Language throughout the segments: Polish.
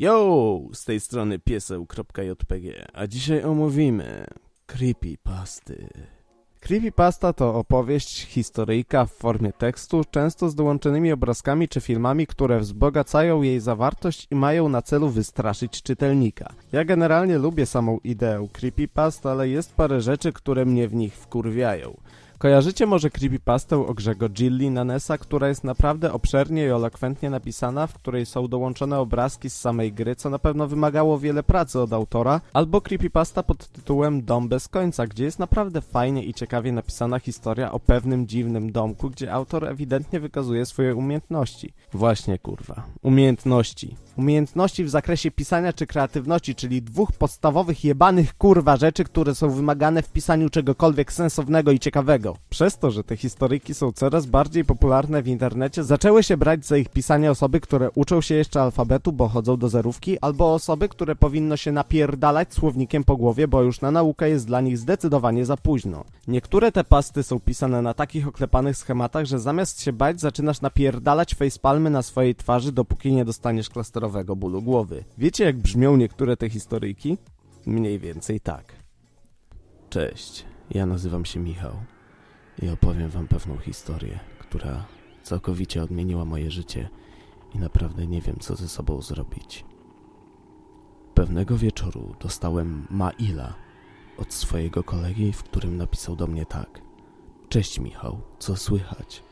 Yo, z tej strony pieseł.jpg, a dzisiaj omówimy creepypasty. Creepypasta to opowieść, historyjka w formie tekstu, często z dołączonymi obrazkami czy filmami, które wzbogacają jej zawartość i mają na celu wystraszyć czytelnika. Ja generalnie lubię samą ideę creepypast, ale jest parę rzeczy, które mnie w nich wkurwiają. Kojarzycie może creepypastę o grze Gilli Nanesa, która jest naprawdę obszernie i elokwentnie napisana, w której są dołączone obrazki z samej gry, co na pewno wymagało wiele pracy od autora, albo creepypasta pod tytułem Dom bez końca, gdzie jest naprawdę fajnie i ciekawie napisana historia o pewnym dziwnym domku, gdzie autor ewidentnie wykazuje swoje umiejętności. Właśnie kurwa, umiejętności. Umiejętności w zakresie pisania czy kreatywności, czyli dwóch podstawowych jebanych kurwa rzeczy, które są wymagane w pisaniu czegokolwiek sensownego i ciekawego. Przez to, że te historyjki są coraz bardziej popularne w internecie, zaczęły się brać za ich pisanie osoby, które uczą się jeszcze alfabetu, bo chodzą do zerówki, albo osoby, które powinno się napierdalać słownikiem po głowie, bo już na naukę jest dla nich zdecydowanie za późno. Niektóre te pasty są pisane na takich oklepanych schematach, że zamiast się bać, zaczynasz napierdalać facepalmy na swojej twarzy, dopóki nie dostaniesz klasterowego bólu głowy. Wiecie jak brzmią niektóre te historyjki? Mniej więcej tak. Cześć, ja nazywam się Michał i opowiem wam pewną historię, która całkowicie odmieniła moje życie i naprawdę nie wiem, co ze sobą zrobić. Pewnego wieczoru dostałem maila od swojego kolegi, w którym napisał do mnie tak. Cześć Michał, co słychać?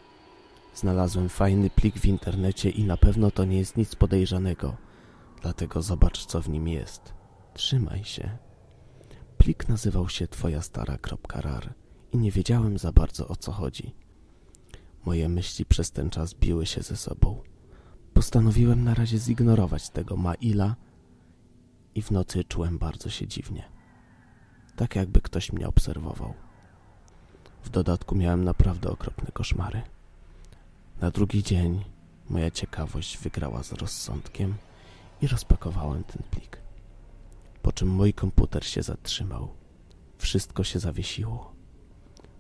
Znalazłem fajny plik w internecie i na pewno to nie jest nic podejrzanego, dlatego zobacz, co w nim jest. Trzymaj się. Plik nazywał się twoja stara.rar i nie wiedziałem za bardzo o co chodzi. Moje myśli przez ten czas biły się ze sobą. Postanowiłem na razie zignorować tego maila i w nocy czułem bardzo się dziwnie. Tak jakby ktoś mnie obserwował. W dodatku miałem naprawdę okropne koszmary. Na drugi dzień moja ciekawość wygrała z rozsądkiem i rozpakowałem ten plik. Po czym mój komputer się zatrzymał. Wszystko się zawiesiło.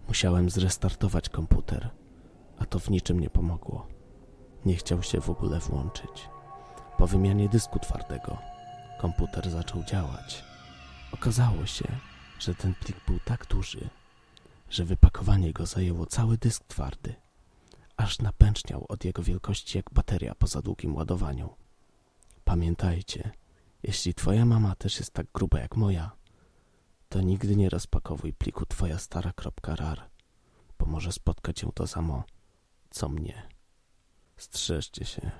Musiałem zrestartować komputer, a to w niczym nie pomogło. Nie chciał się w ogóle włączyć. Po wymianie dysku twardego komputer zaczął działać. Okazało się, że ten plik był tak duży, że wypakowanie go zajęło cały dysk twardy, aż napęczniał od jego wielkości jak bateria po za długim ładowaniu. Pamiętajcie, jeśli twoja mama też jest tak gruba jak moja, to nigdy nie rozpakowuj pliku twoja stara.rar, bo może spotkać ją to samo, co mnie. Strzeżcie się.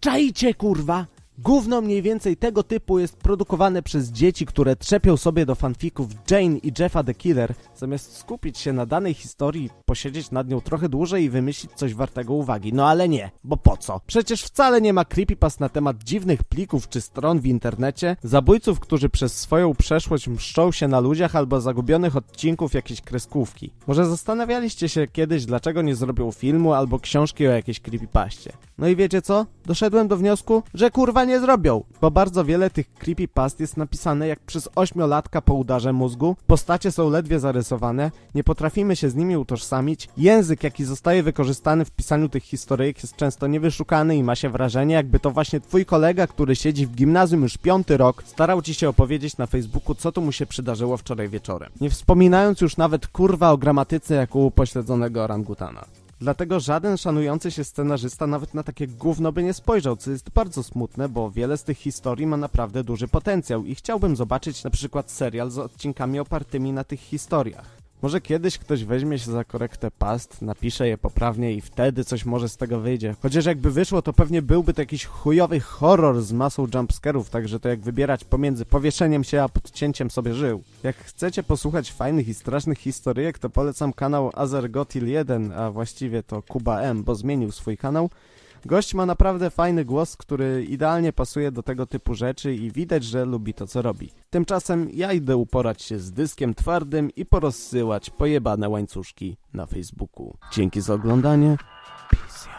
Czajcie, kurwa! Gówno mniej więcej tego typu jest produkowane przez dzieci, które trzepią sobie do fanfików Jane i Jeffa the Killer, zamiast skupić się na danej historii, posiedzieć nad nią trochę dłużej i wymyślić coś wartego uwagi. No ale nie, bo po co? Przecież wcale nie ma creepypast na temat dziwnych plików czy stron w internecie, zabójców, którzy przez swoją przeszłość mszczą się na ludziach albo zagubionych odcinków jakiejś kreskówki. Może zastanawialiście się kiedyś, dlaczego nie zrobią filmu albo książki o jakiejś creepypaście. No i wiecie co? Doszedłem do wniosku, że kurwa nie zrobią, bo bardzo wiele tych creepypast jest napisane jak przez ośmiolatka po udarze mózgu, postacie są ledwie zarysowane, nie potrafimy się z nimi utożsamić, język jaki zostaje wykorzystany w pisaniu tych historyjek jest często niewyszukany i ma się wrażenie jakby to właśnie twój kolega, który siedzi w gimnazjum już piąty rok, starał ci się opowiedzieć na Facebooku co tu mu się przydarzyło wczoraj wieczorem. Nie wspominając już nawet kurwa o gramatyce jak u upośledzonego orangutana. Dlatego żaden szanujący się scenarzysta nawet na takie gówno by nie spojrzał, co jest bardzo smutne, bo wiele z tych historii ma naprawdę duży potencjał i chciałbym zobaczyć na przykład serial z odcinkami opartymi na tych historiach. Może kiedyś ktoś weźmie się za korektę past, napisze je poprawnie i wtedy coś może z tego wyjdzie. Chociaż jakby wyszło, to pewnie byłby to jakiś chujowy horror z masą jumpscarów, także to jak wybierać pomiędzy powieszeniem się a podcięciem sobie żył. Jak chcecie posłuchać fajnych i strasznych historyjek, to polecam kanał Azergotil 1, a właściwie to Kuba M, bo zmienił swój kanał. Gość ma naprawdę fajny głos, który idealnie pasuje do tego typu rzeczy i widać, że lubi to, co robi. Tymczasem ja idę uporać się z dyskiem twardym i porozsyłać pojebane łańcuszki na Facebooku. Dzięki za oglądanie. Peace.